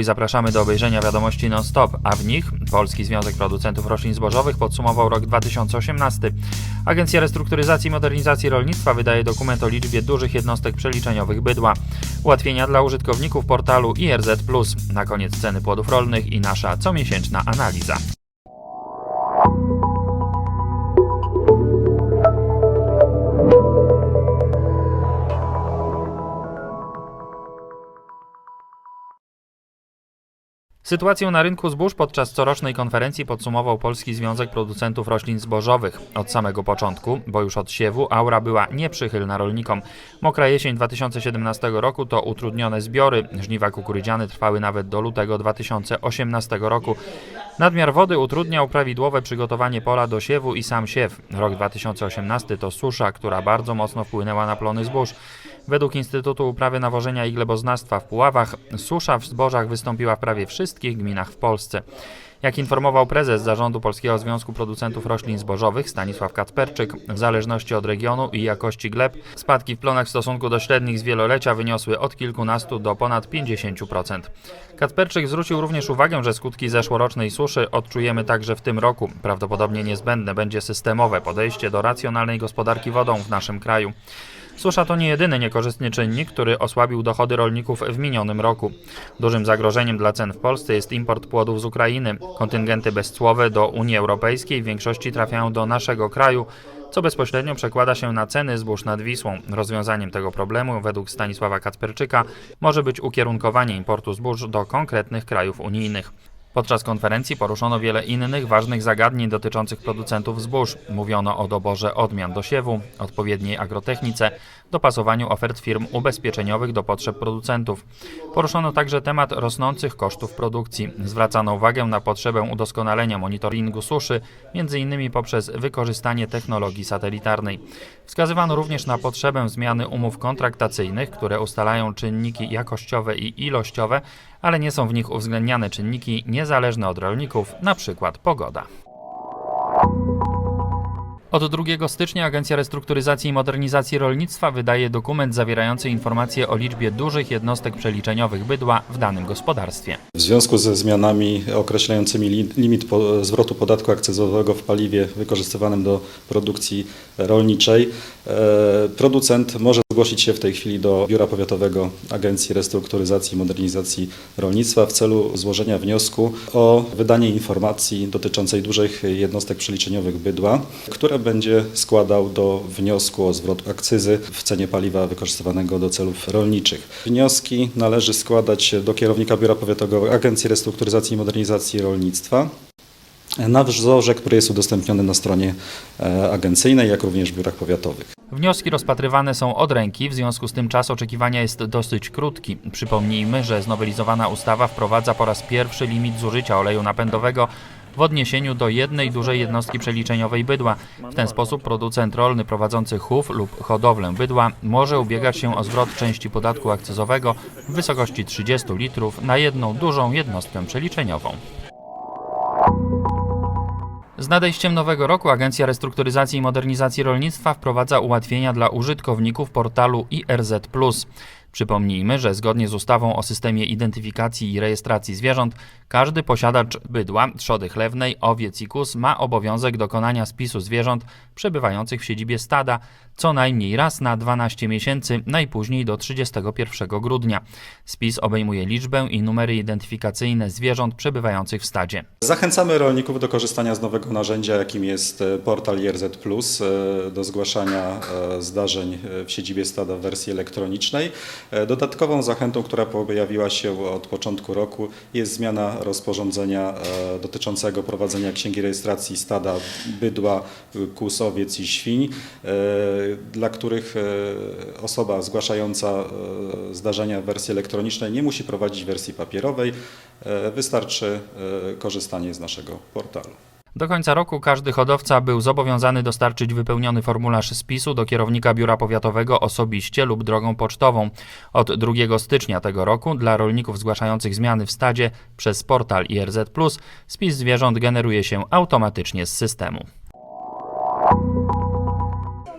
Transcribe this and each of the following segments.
I zapraszamy do obejrzenia wiadomości non-stop, a w nich Polski Związek Producentów Roślin Zbożowych podsumował rok 2018. Agencja Restrukturyzacji i Modernizacji Rolnictwa wydaje dokument o liczbie dużych jednostek przeliczeniowych bydła. Ułatwienia dla użytkowników portalu IRZ+. Na koniec ceny płodów rolnych i nasza comiesięczna analiza. Sytuację na rynku zbóż podczas corocznej konferencji podsumował Polski Związek Producentów Roślin Zbożowych. Od samego początku, bo już od siewu, aura była nieprzychylna rolnikom. Mokra jesień 2017 roku to utrudnione zbiory. Żniwa kukurydziane trwały nawet do lutego 2018 roku. Nadmiar wody utrudniał prawidłowe przygotowanie pola do siewu i sam siew. Rok 2018 to susza, która bardzo mocno wpłynęła na plony zbóż. Według Instytutu Uprawy Nawożenia i Gleboznawstwa w Puławach susza w zbożach wystąpiła w prawie wszystkich gminach w Polsce. Jak informował prezes Zarządu Polskiego Związku Producentów Roślin Zbożowych Stanisław Kacperczyk, w zależności od regionu i jakości gleb, spadki w plonach w stosunku do średnich z wielolecia wyniosły od kilkunastu do ponad 50%. Kacperczyk zwrócił również uwagę, że skutki zeszłorocznej suszy odczujemy także w tym roku. Prawdopodobnie niezbędne będzie systemowe podejście do racjonalnej gospodarki wodą w naszym kraju. Susza to nie jedyny niekorzystny czynnik, który osłabił dochody rolników w minionym roku. Dużym zagrożeniem dla cen w Polsce jest import płodów z Ukrainy. Kontyngenty bezcłowe do Unii Europejskiej w większości trafiają do naszego kraju, co bezpośrednio przekłada się na ceny zbóż nad Wisłą. Rozwiązaniem tego problemu, według Stanisława Kacperczyka, może być ukierunkowanie importu zbóż do konkretnych krajów unijnych. Podczas konferencji poruszono wiele innych ważnych zagadnień dotyczących producentów zbóż. Mówiono o doborze odmian do siewu, odpowiedniej agrotechnice, dopasowaniu ofert firm ubezpieczeniowych do potrzeb producentów. Poruszono także temat rosnących kosztów produkcji. Zwracano uwagę na potrzebę udoskonalenia monitoringu suszy, m.in. poprzez wykorzystanie technologii satelitarnej. Wskazywano również na potrzebę zmiany umów kontraktacyjnych, które ustalają czynniki jakościowe i ilościowe, ale nie są w nich uwzględniane czynniki niezależne od rolników, np. pogoda. Od 2 stycznia Agencja Restrukturyzacji i Modernizacji Rolnictwa wydaje dokument zawierający informacje o liczbie dużych jednostek przeliczeniowych bydła w danym gospodarstwie. W związku ze zmianami określającymi li- limit zwrotu podatku akcyzowego w paliwie wykorzystywanym do produkcji rolniczej, e, producent może zgłosić się w tej chwili do Biura Powiatowego Agencji Restrukturyzacji i Modernizacji Rolnictwa w celu złożenia wniosku o wydanie informacji dotyczącej dużych jednostek przeliczeniowych bydła, które będzie składał do wniosku o zwrot akcyzy w cenie paliwa wykorzystywanego do celów rolniczych. Wnioski należy składać do kierownika Biura Powiatowego Agencji Restrukturyzacji i Modernizacji Rolnictwa na wzorze, który jest udostępniony na stronie e, agencyjnej, jak również w biurach powiatowych. Wnioski rozpatrywane są od ręki, w związku z tym czas oczekiwania jest dosyć krótki. Przypomnijmy, że znowelizowana ustawa wprowadza po raz pierwszy limit zużycia oleju napędowego w odniesieniu do jednej dużej jednostki przeliczeniowej bydła. W ten sposób producent rolny prowadzący chów lub hodowlę bydła może ubiegać się o zwrot części podatku akcyzowego w wysokości 30 litrów na jedną dużą jednostkę przeliczeniową. Z nadejściem nowego roku Agencja Restrukturyzacji i Modernizacji Rolnictwa wprowadza ułatwienia dla użytkowników portalu IRZ. Przypomnijmy, że zgodnie z ustawą o systemie identyfikacji i rejestracji zwierząt, każdy posiadacz bydła, trzody chlewnej, owiec i kus ma obowiązek dokonania spisu zwierząt przebywających w siedzibie stada co najmniej raz na 12 miesięcy, najpóźniej do 31 grudnia. Spis obejmuje liczbę i numery identyfikacyjne zwierząt przebywających w stadzie. Zachęcamy rolników do korzystania z nowego narzędzia, jakim jest e, portal IRZ e, do zgłaszania e, zdarzeń w siedzibie stada w wersji elektronicznej. E, Dodatkową zachętą, która pojawiła się od początku roku, jest zmiana rozporządzenia e, dotyczącego prowadzenia księgi rejestracji stada bydła, y, kus, owiec i świń, e, dla których osoba zgłaszająca zdarzenia w wersji elektronicznej nie musi prowadzić wersji papierowej, wystarczy korzystanie z naszego portalu. Do końca roku każdy hodowca był zobowiązany dostarczyć wypełniony formularz spisu do kierownika biura powiatowego osobiście lub drogą pocztową. Od 2 stycznia tego roku dla rolników zgłaszających zmiany w stadzie przez portal IRZ spis zwierząt generuje się automatycznie z systemu.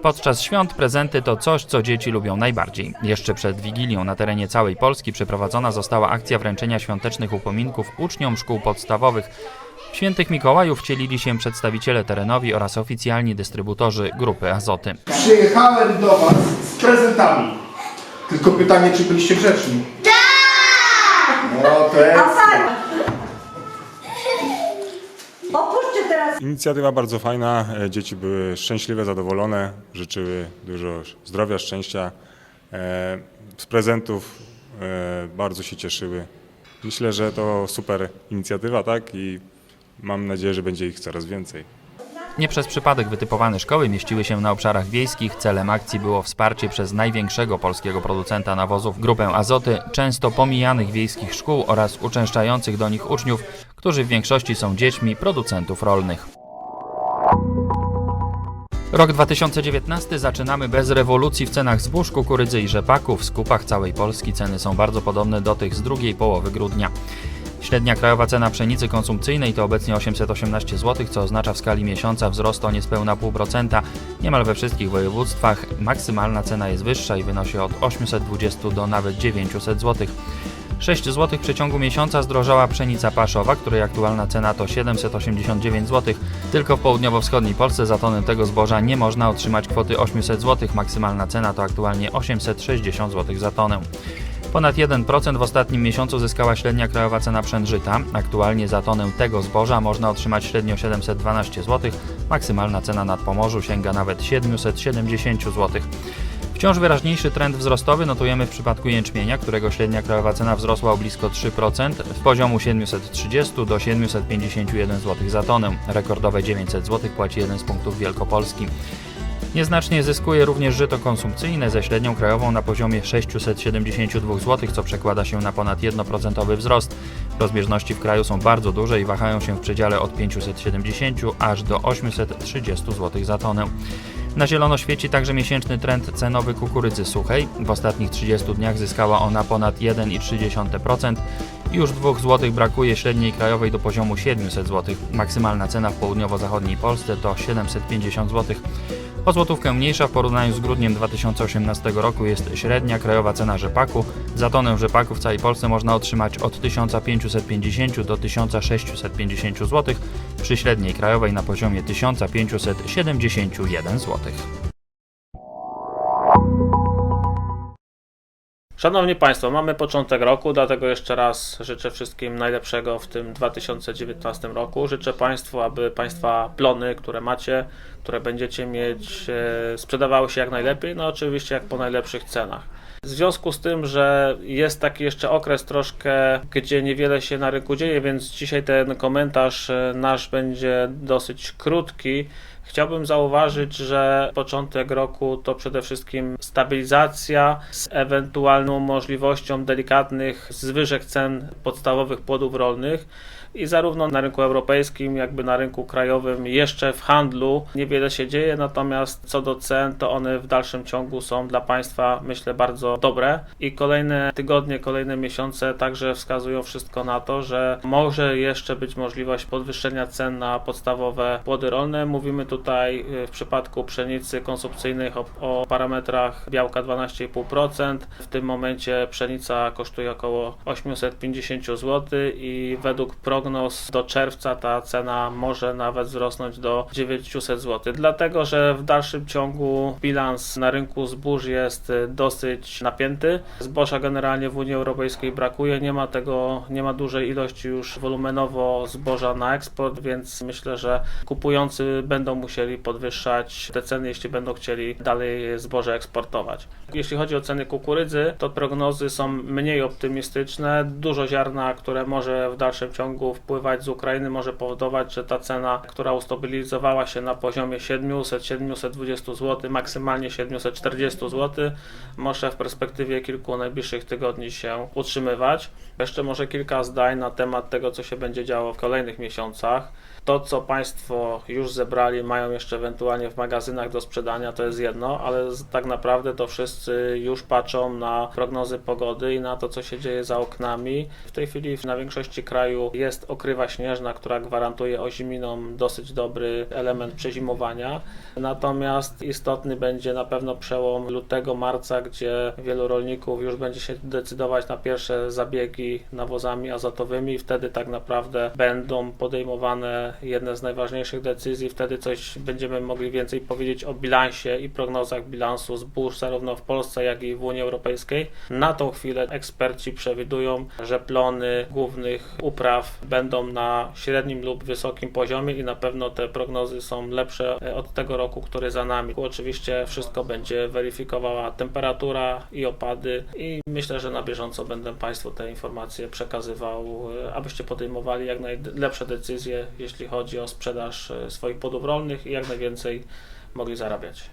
Podczas świąt prezenty to coś, co dzieci lubią najbardziej. Jeszcze przed Wigilią na terenie całej Polski przeprowadzona została akcja wręczenia świątecznych upominków uczniom szkół podstawowych. W Świętych Mikołajów wcielili się przedstawiciele terenowi oraz oficjalni dystrybutorzy grupy Azoty. Przyjechałem do Was z prezentami. Tylko pytanie, czy byliście grzeczni? Tak! No to jest... Opuśćcie teraz Inicjatywa bardzo fajna, e, dzieci były szczęśliwe, zadowolone, życzyły dużo zdrowia, szczęścia. E, Z prezentów e, bardzo się cieszyły. Myślę, że to super inicjatywa, tak? I mam nadzieję, że będzie ich coraz więcej. Nie przez przypadek wytypowane szkoły mieściły się na obszarach wiejskich. Celem akcji było wsparcie przez największego polskiego producenta nawozów grupę Azoty, często pomijanych wiejskich szkół oraz uczęszczających do nich uczniów, którzy w większości są dziećmi producentów rolnych. Rok 2019 zaczynamy bez rewolucji w cenach zbóż, kukurydzy i rzepaku. W skupach całej Polski ceny są bardzo podobne do tych z drugiej połowy grudnia. Średnia krajowa cena pszenicy konsumpcyjnej to obecnie 818 zł, co oznacza w skali miesiąca wzrost o niespełna 0,5%. Niemal we wszystkich województwach maksymalna cena jest wyższa i wynosi od 820 do nawet 900 zł. 6 zł w przeciągu miesiąca zdrożała pszenica paszowa, której aktualna cena to 789 zł. Tylko w południowo-wschodniej Polsce za tonę tego zboża nie można otrzymać kwoty 800 zł. Maksymalna cena to aktualnie 860 zł za tonę. Ponad 1% w ostatnim miesiącu zyskała średnia krajowa cena przężyta. Aktualnie za tonę tego zboża można otrzymać średnio 712 zł. Maksymalna cena nad Pomorzu sięga nawet 770 zł. Wciąż wyraźniejszy trend wzrostowy notujemy w przypadku jęczmienia, którego średnia krajowa cena wzrosła o blisko 3%, z poziomu 730 do 751 zł za tonę. Rekordowe 900 zł płaci jeden z punktów Wielkopolski. Nieznacznie zyskuje również żyto konsumpcyjne ze średnią krajową na poziomie 672 zł, co przekłada się na ponad 1% wzrost. Rozbieżności w kraju są bardzo duże i wahają się w przedziale od 570 aż do 830 zł za tonę. Na zielono świeci także miesięczny trend cenowy kukurydzy suchej. W ostatnich 30 dniach zyskała ona ponad 1,3%. Już 2 zł brakuje średniej krajowej do poziomu 700 zł. Maksymalna cena w południowo-zachodniej Polsce to 750 zł. O złotówkę mniejsza w porównaniu z grudniem 2018 roku jest średnia krajowa cena rzepaku. Za tonę rzepaku w całej Polsce można otrzymać od 1550 do 1650 zł, przy średniej krajowej na poziomie 1571 zł. Szanowni Państwo, mamy początek roku, dlatego jeszcze raz życzę wszystkim najlepszego w tym 2019 roku. Życzę Państwu, aby Państwa plony, które macie, które będziecie mieć, e, sprzedawały się jak najlepiej, no oczywiście jak po najlepszych cenach. W związku z tym, że jest taki jeszcze okres troszkę, gdzie niewiele się na rynku dzieje, więc dzisiaj ten komentarz e, nasz będzie dosyć krótki. Chciałbym zauważyć, że początek roku to przede wszystkim stabilizacja z ewentualną możliwością delikatnych zwyżek cen podstawowych płodów rolnych i zarówno na rynku europejskim, jakby na rynku krajowym jeszcze w handlu niewiele się dzieje, natomiast co do cen, to one w dalszym ciągu są dla Państwa myślę bardzo dobre i kolejne tygodnie, kolejne miesiące także wskazują wszystko na to, że może jeszcze być możliwość podwyższenia cen na podstawowe płody rolne. Mówimy tutaj y, w przypadku pszenicy konsumpcyjnej o, o parametrach białka 12,5%. W tym momencie pszenica kosztuje około 850 zł i według prognoz do czerwca ta cena może nawet wzrosnąć do 900 zł. Dlatego, że w dalszym ciągu bilans na rynku zbóż jest y, dosyć napięty. Zboża generalnie w Unii Europejskiej brakuje, nie ma tego, nie ma dużej ilości już wolumenowo zboża na eksport, więc myślę, że kupujący będą musieli podwyższać te ceny, jeśli będą chcieli dalej zboże eksportować. Jeśli chodzi o ceny kukurydzy, to prognozy są mniej optymistyczne. Dużo ziarna, które może w dalszym ciągu wpływać z Ukrainy, może powodować, że ta cena, która ustabilizowała się na poziomie 700-720 zł, maksymalnie 740 zł, może w perspektywie kilku najbliższych tygodni się utrzymywać. Jeszcze może kilka zdań na temat tego, co się będzie działo w kolejnych miesiącach. To, co Państwo już zebrali, mają mają jeszcze ewentualnie w magazynach do sprzedania, to jest jedno, ale tak naprawdę to wszyscy już patrzą na prognozy pogody i na to, co się dzieje za oknami. W tej chwili na większości kraju jest okrywa śnieżna, która gwarantuje oziminom dosyć dobry element przezimowania. Natomiast istotny będzie na pewno przełom lutego, marca, gdzie wielu rolników już będzie się decydować na pierwsze zabiegi nawozami azotowymi wtedy tak naprawdę będą podejmowane jedne z najważniejszych decyzji. Wtedy coś będziemy mogli więcej powiedzieć o bilansie i prognozach bilansu zbóż zarówno w Polsce, jak i w Unii Europejskiej. Na tą chwilę eksperci przewidują, że plony głównych upraw będą na średnim lub wysokim poziomie i na pewno te prognozy są lepsze e, od tego roku, który za nami. Oczywiście wszystko będzie weryfikowała temperatura i opady i myślę, że na bieżąco będę Państwu te informacje przekazywał, e, abyście podejmowali jak najlepsze decyzje, jeśli chodzi o sprzedaż e, swoich płodów rolnych i jak najwięcej mogli zarabiać.